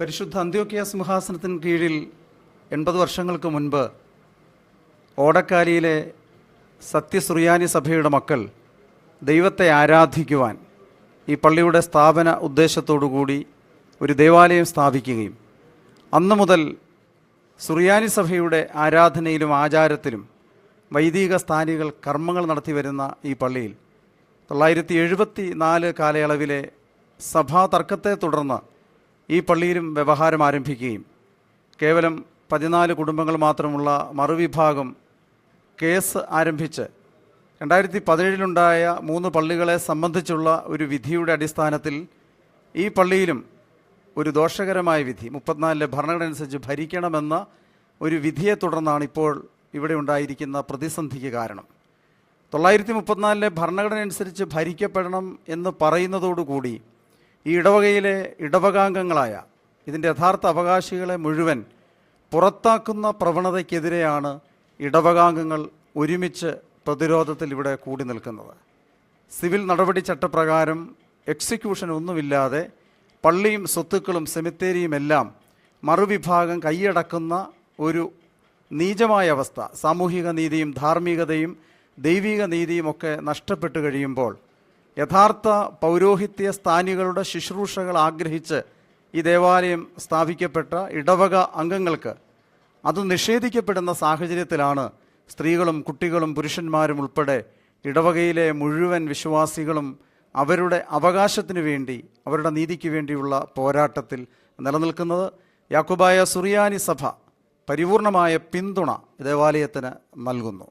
പരിശുദ്ധ അന്ത്യോക്യ സിംഹാസനത്തിന് കീഴിൽ എൺപത് വർഷങ്ങൾക്ക് മുൻപ് ഓടക്കാലിയിലെ സത്യസുറിയാനി സഭയുടെ മക്കൾ ദൈവത്തെ ആരാധിക്കുവാൻ ഈ പള്ളിയുടെ സ്ഥാപന ഉദ്ദേശത്തോടുകൂടി ഒരു ദേവാലയം സ്ഥാപിക്കുകയും അന്നു മുതൽ സുറിയാനി സഭയുടെ ആരാധനയിലും ആചാരത്തിലും വൈദിക സ്ഥാനികൾ കർമ്മങ്ങൾ നടത്തി വരുന്ന ഈ പള്ളിയിൽ തൊള്ളായിരത്തി എഴുപത്തി നാല് കാലയളവിലെ സഭാ തർക്കത്തെ തുടർന്ന് ഈ പള്ളിയിലും വ്യവഹാരം ആരംഭിക്കുകയും കേവലം പതിനാല് കുടുംബങ്ങൾ മാത്രമുള്ള മറുവിഭാഗം കേസ് ആരംഭിച്ച് രണ്ടായിരത്തി പതിനേഴിലുണ്ടായ മൂന്ന് പള്ളികളെ സംബന്ധിച്ചുള്ള ഒരു വിധിയുടെ അടിസ്ഥാനത്തിൽ ഈ പള്ളിയിലും ഒരു ദോഷകരമായ വിധി മുപ്പത്തിനാലിലെ ഭരണഘടന അനുസരിച്ച് ഭരിക്കണമെന്ന ഒരു വിധിയെ തുടർന്നാണ് ഇപ്പോൾ ഇവിടെ ഉണ്ടായിരിക്കുന്ന പ്രതിസന്ധിക്ക് കാരണം. തൊള്ളായിരത്തി മുപ്പത്തിനാലിലെ ഭരണഘടന അനുസരിച്ച് ഭരിക്കപ്പെടണം എന്ന് പറയുന്നതോടുകൂടി ഈ ഇടവകയിലെ ഇടവകാംഗങ്ങളായ ഇതിന്റെ യഥാർത്ഥ അവകാശികളെ മുഴുവൻ പുറത്താക്കുന്ന പ്രവണതയ്ക്കെതിരെയാണ് ഇടവകാംഗങ്ങൾ ഒരുമിച്ച് പ്രതിരോധത്തിൽ ഇവിടെ കൂടി നിൽക്കുന്നത്. സിവിൽ നടപടി ചട്ടപ്രകാരം എക്സിക്യൂഷൻ ഒന്നുമില്ലാതെ പള്ളിയും സ്വത്തുക്കളും സെമിത്തേരിയും എല്ലാം മറുവിഭാഗം കൈയടക്കുന്ന ഒരു നീചമായ അവസ്ഥ. സാമൂഹിക നീതിയും ധാർമ്മികതയും ദൈവിക നീതിയും ഒക്കെ നഷ്ടപ്പെട്ടു കഴിയുമ്പോൾ യഥാർത്ഥ പൗരോഹിത്യ സ്ഥാനികളുടെ ശുശ്രൂഷകൾ ആഗ്രഹിച്ച് ഈ ദേവാലയം സ്ഥാപിക്കപ്പെട്ട ഇടവക അംഗങ്ങൾക്ക് അത് നിഷേധിക്കപ്പെടുന്ന സാഹചര്യത്തിലാണ് സ്ത്രീകളും കുട്ടികളും പുരുഷന്മാരും ഉൾപ്പെടെ ഇടവകയിലെ മുഴുവൻ വിശ്വാസികളും അവരുടെ അവകാശത്തിനു വേണ്ടി അവരുടെ നീതിക്ക് വേണ്ടിയുള്ള പോരാട്ടത്തിൽ നിലനിൽക്കുന്നത് യാക്കുബായ സുറിയാനി സഭ പരിപൂർണമായ പിന്തുണ ദേവാലയത്തിന് നൽകുന്നു.